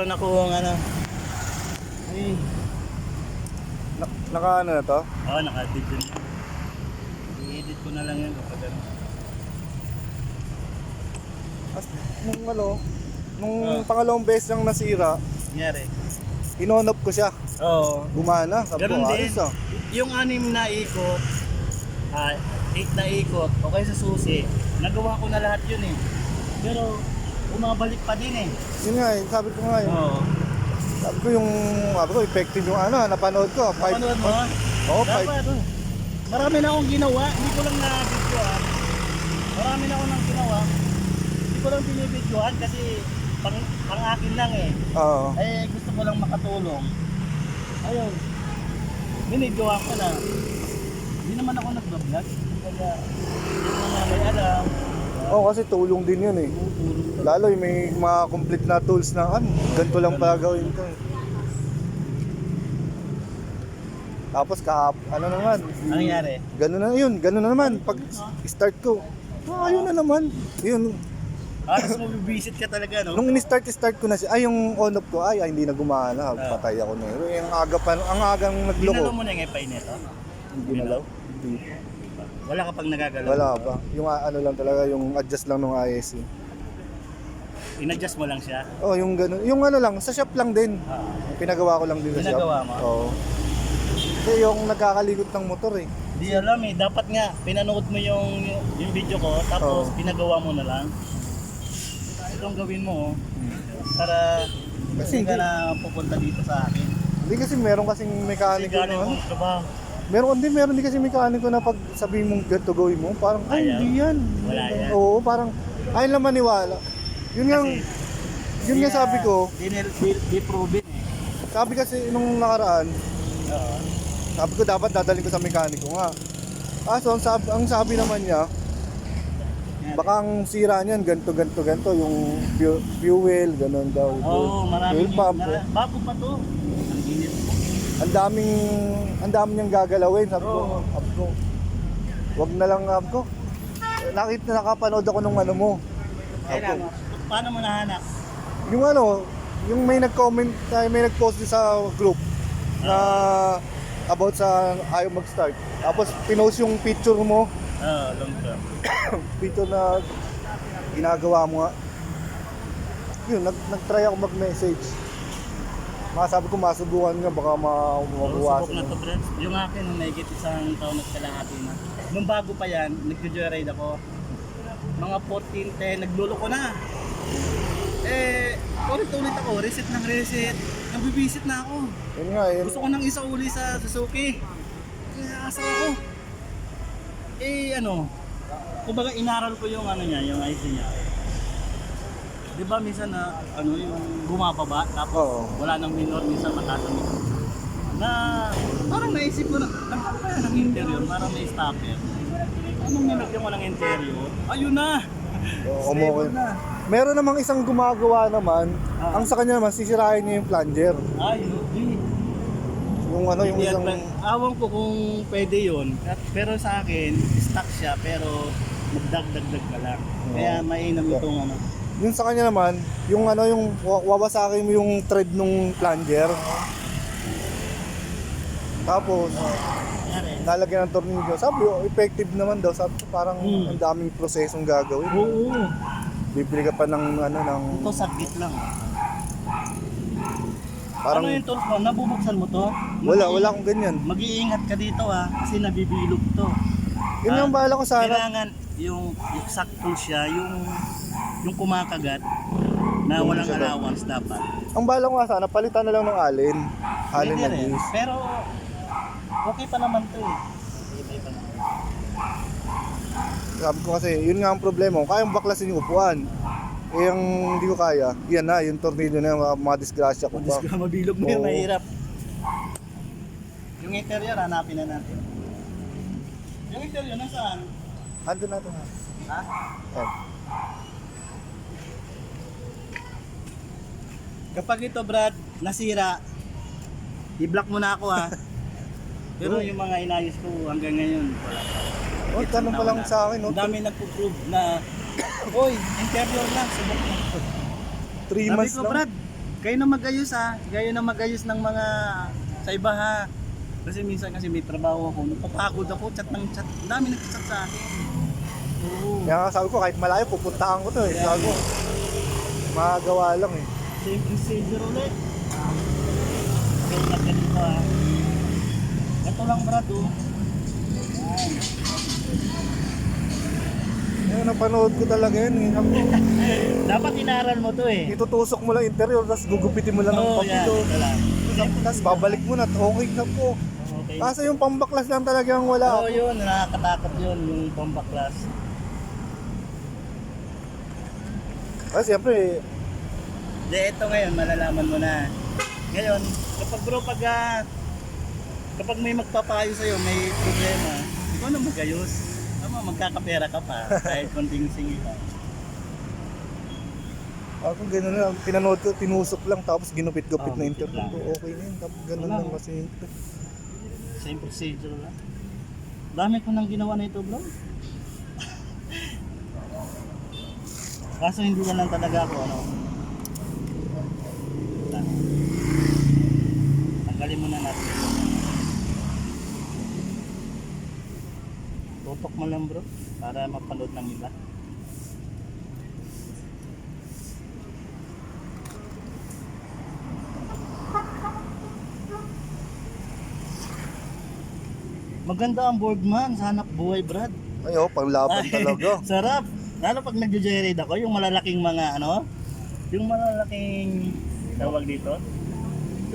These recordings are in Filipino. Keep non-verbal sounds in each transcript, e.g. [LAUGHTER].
meron akong ano. Ay, Na, naka ano na to? Oo, oh, naka-video na. I-edit ko na lang yan kapag ano. As, nung ano, nung Ah. pangalawang beses lang nasira, Nangyari. inonop ko siya. Oo. Gumana. Sabi Ganun ko, din. ah. Yung anim na ikot, ah, eight na ikot, o kaya sa susi, nagawa ko na lahat yun eh. Pero, umabalik pa din eh. Yun nga eh, sabi ko nga yun. Oo. Sabi ko yung, sabi ko, effective yung ano, napanood ko. Five, Napanood mo? Oo, five. Dapat, marami na akong ginawa, hindi ko lang na-videoan. Marami na akong nang ginawa. Hindi ko lang binibidyoan kasi pang, pang akin lang eh. Oo. Eh, gusto ko lang makatulong. Ayun. Binidyoan ko na. Hindi naman ako nag-vlog. Kaya, yung mga may alam, Oo, kasi tulong din yun eh. Lalo yung may mga complete na tools na ano, ganito lang pala gawin ko eh. Tapos kahap, ano naman, Ano nangyari? ganun na yun, ganun na naman. Pag start ko, ah, ayun na naman. Yun, Ah, tapos mabibisit ka talaga, no? nung in-start, start ko na siya, ay yung on off ko, ay, ay hindi na gumana, Ah. patay ako na yun. Ang aga pa, ang agang Ginalaw nagloko. mo na yung ipay nito? Hindi na lang. Hindi. Wala ka pang nagagalaw? Wala pa. Yung ah, ano lang talaga, yung adjust lang ng ISC. In-adjust mo lang siya? Oh, yung ganun. Yung ano lang, sa shop lang din. Ah. Pinagawa ko lang din sa shop. Pinagawa mo? Oo. Kasi yung nagkakalikot ng motor eh. Di alam eh, dapat nga pinanood mo yung yung video ko tapos Oo. pinagawa mo na lang. Ito ang gawin mo oh, para kasi Kasi ka hindi- na pupunta dito sa akin. Hindi kasi meron kasing Kasi galing ano. kong trabaho. Meron din, meron din kasi mekaniko na pag sabihin mong ganito gawin mo, parang, ay, Ayaw. hindi yan. Wala yan. Oo, parang, ayaw lang maniwala. Yun nga, yun nga sabi ko, Di, di, di proven eh. sabi kasi nung nakaraan, Oo. sabi ko dapat dadalhin ko sa mekaniko nga. Kaso, ang sabi, ang sabi naman niya, Yan. baka ang sira niyan, ganito, ganito, ganito, yung fu- fuel, ganun daw. Oo, marami. Fuel pump. Mara, bago pa to. Ang init mo. Ang daming, ang dami niyang gagalawin. Sabi ko, Oo. sabi ko, wag na lang, sabi ko. Nakita, nakapanood ako nung ano mo. Sabi ko. Paano mo nahanap? yung ano, yung may nag-comment, ay, may nag-post din sa group na about sa ayaw mag-start. Tapos pinost yung picture mo, Oo, long term. [COUGHS] picture na ginagawa mo nga. Yun, nag, nag-try ako mag-message. Mga sabi ko, masubukan nga, baka ma Oo, mabawasan. subok na to, Brad. Yung akin, nung naigit isang taon at kalahati na. Nung bago pa yan, nag-joyride ako. Mga 14, 10, naglolo ko na. Eh, ulit-ulit ako, reset ng reset. Nabibisit na ako. Yun nga, yun. Gusto ko nang isa uli sa Suzuki. Kaya asa ako. Eh, ano, kumbaga inaral ko yung ano niya, yung IC niya. Di ba minsan na, ano, yung bumababa, tapos Oo. wala nang minor, minsan mataas ang minor. Na, parang naisip ko na, nagkano kaya ng interior, parang may stopper. Anong nilagyan ko ng interior? Ayun na! Oo, [LAUGHS] Stable umukol. na. Meron namang isang gumagawa naman, Ah. ang sa kanya naman, sisirain niya yung plunger. Ay, hindi. Yung ano, yung Yan, isang... man, awan ko kung pwede yun. At- Pero sa akin, stock siya pero magdagdagdag ka lang. Kaya mainam itong ano. Yung sa kanya naman, yung ano, yung wa- wawasakin mo yung thread nung plunger. Tapos, Yari. nalagyan ng tornilyo. Sabi, oh, effective naman daw. Sabi ko, parang Hmm. ang daming prosesong gagawin. Oo. Bibili ka pa ng ano, ng... Ito saglit lang. Parang, ano yung tools mo? Nabubuksan mo to? wala, wala akong ganyan. Mag-iingat ka dito ha, kasi nabibilog to. Yun Ah, yung bahala ko sana. Kailangan yung exact tool siya, yung yung kumakagat na Yung walang allowance dapat. Ang bahala ko nga sana, palitan na lang ng alin. Alin Pwede na rin. disc. Pero okay pa naman to eh. Okay pa naman. Sabi ko kasi, yun nga ang problema. Kung kayang baklasin yung upuan. Eh, yung hindi ko kaya, yan na, yung tornilyo na, mga, mga disgrasya ko pa. Kung mabilog mo yun, Oo. mahirap. Yung interior, hanapin na natin. Yung interior, nasaan? Ando na ito ha. Ha? Yan. Kapag ito, Brad, nasira, i-block mo na ako ha. [LAUGHS] Pero yung mga inayos ko hanggang ngayon, wala pa. Oh, tanong pa lang sa akin, no? Ang dami nagpo-prove na, [COUGHS] Oy, interior lang, subok mo. 3 [LAUGHS] Sabi months ko, lang. Brad, Kayo na magayos ha. Kayo na magayos ng mga sa iba ha. Kasi minsan kasi may trabaho ako. Napapagod ako. Chat ng chat. Ang dami nagchat sa akin. Oo. Kaya nga sabi ko, kahit malayo, pupuntahan ko to eh. Yeah. Sabi ko, magagawa lang eh. Same procedure ulit. Okay, cut ka dito ha. Ito lang brad oh. Yan. Yung napanood ko talaga yun. eh. Sabi [LAUGHS] ko, Dapat inaral mo to eh. Itutusok mo lang interior, tapos gugupitin mo lang ng yan. papito. Ito lang. Tapos babalik mo na, okay na po. Okay. Kaso yung pambaklas lang talagang wala. Oo, yun. Nakakatakot yun. Yung pambaklas. Kasi siyempre, De, ito ngayon, malalaman mo na. Ngayon, kapag bro, pag ah, kapag may magpapayo sa'yo, may problema, ikaw na magayos. Tama, magkakapera ka pa, [LAUGHS] kahit konting singi ka. ako gano'n lang, pinanood ko, tinusok lang, tapos ginupit-gupit Oo, na internet ko, okay na yun. Tapos gano'n Wala. lang kasi. Same procedure lang. Dami ko nang ginawa na ito, bro. [LAUGHS] Kaso hindi na lang talaga ako, ano. Tanggalin muna natin. Tutok mo lang, bro. Para mapanood ng iba. Maganda ang boardman sa hanap buhay, Brad. Ay, oh, panglaban talaga. [LAUGHS] Sarap. Lalo pag nagjo-joyride ako, yung malalaking mga ano, yung malalaking tawag dito,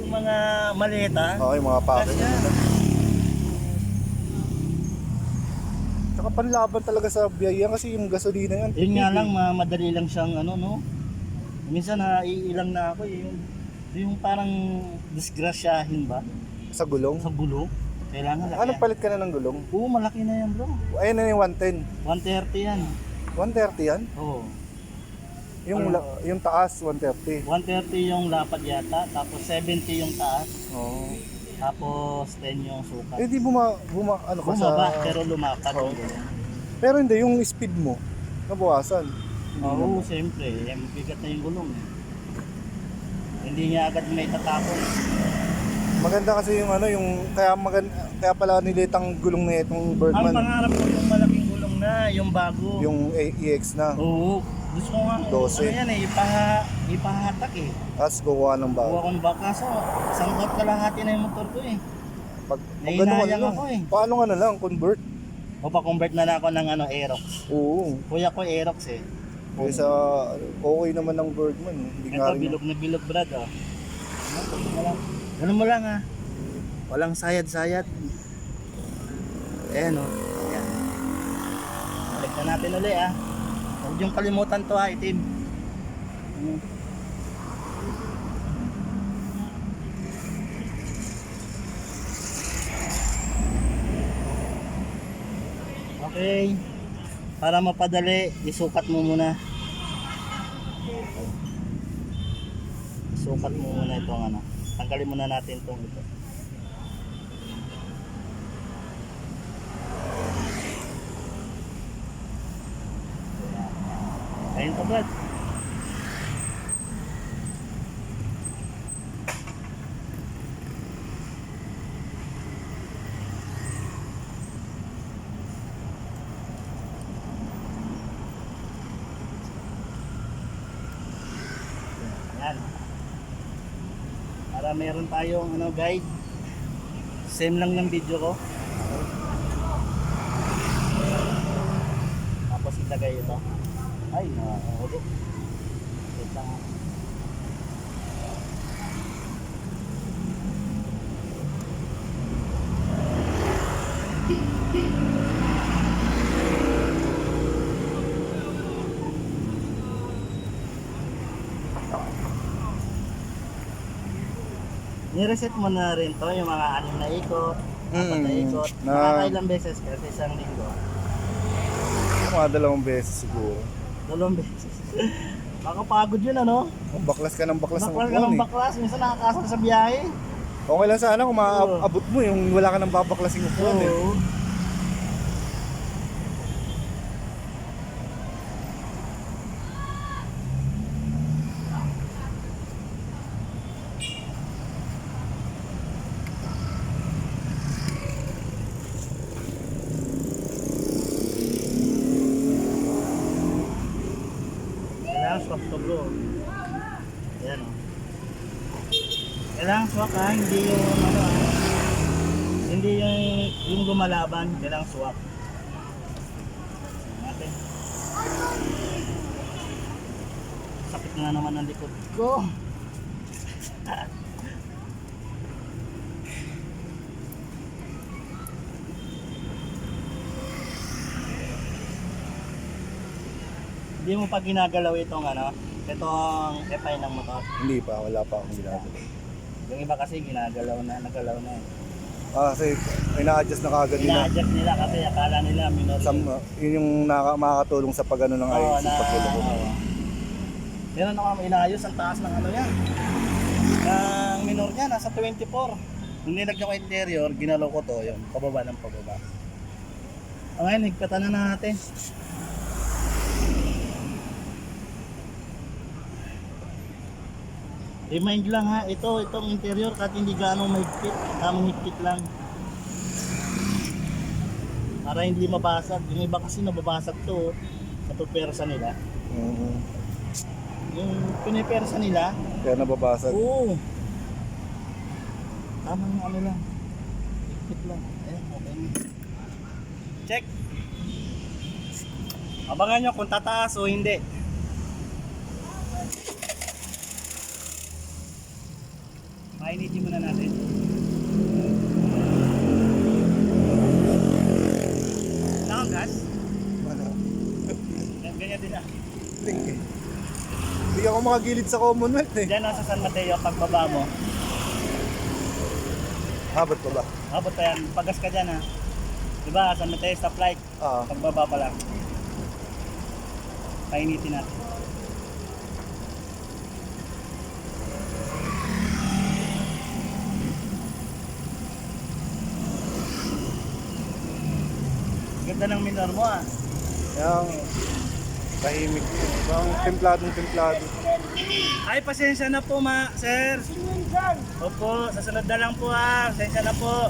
yung mga maleta. Okay, mga pake. Kasya. Tsaka panlaban talaga sa biyahe kasi yung gasolina yan. Yun nga lang, ma- madali lang siyang ano, no? Minsan na iilang na ako, eh, yung, yung parang disgrasyahin ba Sa gulong. sa gulo. Kailangan laki. Anong palit ka na ng gulong? Oo, malaki na yan, bro. Ayun na yung 110. 130 yan. 130 yan? Oo. Yung, Ano? la- yung taas, 130. 130 yung lapad yata, tapos 70 yung taas, Oo. tapos 10 yung sukat. Eh di buma, buma ano ka Bumaba, sa... pero lumapad. Oo. gulong. Pero hindi, yung speed mo, nabawasan. Oo, siyempre. Eh, mabigat na yung gulong. eh. Hindi niya agad may tatapon. Maganda kasi yung ano, yung kaya maganda, kaya pala nilitang gulong na itong Ang Birdman, pangarap ko yung malaking gulong na, yung bago. yung AEX na. Oo. Gusto ko nga, 12. ano yan eh, ipaha, ipahatak eh. Tapos kukuha ng Kuha bago. ko ng baka, kaso sangkot kalahati na yung motor ko eh. Pag, pag ano, ano, ako eh. Paano nga na lang, convert? O pa-convert na lang ako ng ano, Aerox. Oo. Kuya ko Aerox eh. Kaysa okay naman ng Birdman. eh. Hindi nga Ito, rin. bilog na bilog brad oh. Ano mo lang. Ganun mo lang ah. Walang sayad-sayad. Ayan oh. Ayan. Balik na natin uli ah. Yung kalimutan to ha, itim. Okay. Para mapadali, isukat mo muna. Sukat mo muna itong ano. Tanggalin muna natin itong ito. Brad. Yan. Para meron tayong ano guide. Same lang ng video ko. Tapos ilagay ito. Ay, nakakahuli. Wait lang. ah. Nireset mo na rin to yung mga anim na ikot, apat na Mm, ikot. na- Nakakailang beses ka sa isang linggo. Mga dalawang beses siguro. Dalawang beses. Makapagod yun ano? Baklas ka ng baklas ng Baklas ka upuan ng eh. baklas, minsan nakakasal sa biyahe. Okay lang sana kung Oo. maabot mo yung wala ka ng babaklasing upuan eh. Oo. Kailangan swak to bro. Ayan o. Kailangan swak ha, hindi yung ano ha. Hindi yung, yung lumalaban, kailangan swak. Natin. Sakit na naman ang likod ko. Ah. [LAUGHS] Hindi mo pa ginagalaw itong ano, itong FI ng motor. Hindi pa, wala pa akong ginagawa. Yung iba kasi ginagalaw na, nagalaw na eh. Ah, kasi ina-adjust na kagad nila. Ina-adjust nila kasi akala nila minor Sa, yun. yun yung naka, makakatulong sa pagano ng ayos, na, yung pagluloko. oo. Meron ako inaayos ang taas ng ano yan. Ang minor niya, nasa 24. Nung nilagyan ko interior, ginalaw ko to, yun, pababa ng pababa. O ngayon, higpatan na natin. Remind lang ha, ito, itong interior kahit hindi gaano mahigpit, tamang higpit lang. Para hindi mabasag. Yung iba kasi nababasag to, sa pupersa nila. Mhm. Yung pinipersa nila, Kaya nababasag. oo. Tamang ano lang. Higpit lang. Ayan, okay. Check. Abangan nyo kung tataas o hindi. Painitin muna natin. Nakang gas? Ano? Gan- Ganyan din ah. Hindi. Hindi ako makagilid sa Commonwealth eh. Diyan nasa San Mateo, pagbaba mo. Habot pa ba? Abot pa yan, pagas ka dyan ha. Diba, San Mateo stoplight, Ah. pagbaba pa lang. Painitin natin. Ganda ng minor mo ah. Yung tahimik. Yung templadong templado. Ay, pasensya na po ma, sir. Opo, sa sunod na lang po ah. Pasensya na po.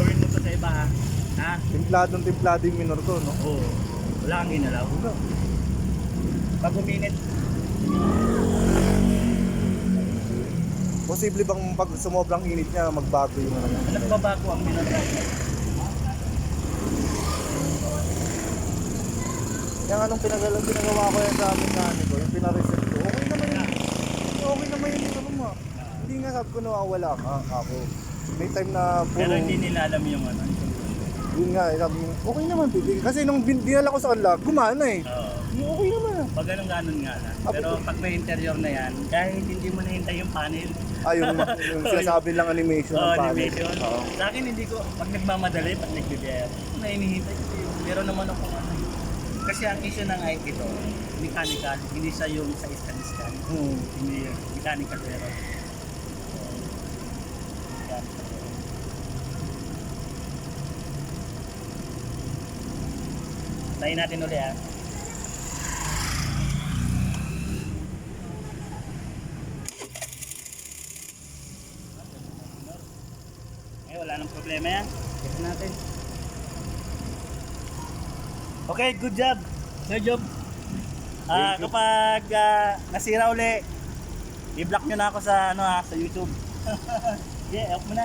Gawin mo to sa iba ha. Ha? Templadong templado yung minor ko, no? Oo. Wala kang ginalaw. Wala. Pag uminit, Posible bang pag sumobrang init niya, magbago yung ano niya? nagbabago ang minor. Yung anong pinagawa, pinagawa ko yan sa amin na ano ko, yung pinareset ko, okay naman yun. Okay naman yun yung ano mo. Hindi nga sabi ko nawawala ka ako. May time na puro, Pero hindi nila alam yung ano. yun nga, eh, sabi mo, okay naman, baby. Kasi nung dinala ko sa kanila, gumana eh. Oo. Okay naman. Pag ganun ganon nga lang. Pero pag may interior na yan, kahit hindi mo nahintay yung panel, Ah, yung, [LAUGHS] yung sinasabi lang animation oh, ng panel. animation. Oo. Sa akin hindi ko, pag nagmamadali, pag nagbibiyaya, na hinihintay ko yun. Meron naman ako ano. Kasi ang issue ng IT ito, mechanical, hindi siya yung sa scan-scan. Hmm. Hindi yun. Mechanical error. Tayin natin uli ah. Eh, wala nang problema yan. Check natin. Okay, good job. Good job. Ah, kapag ah, nasira uli, i-block nyo na ako sa ano ha, sa YouTube. [LAUGHS] yeah, help mo na.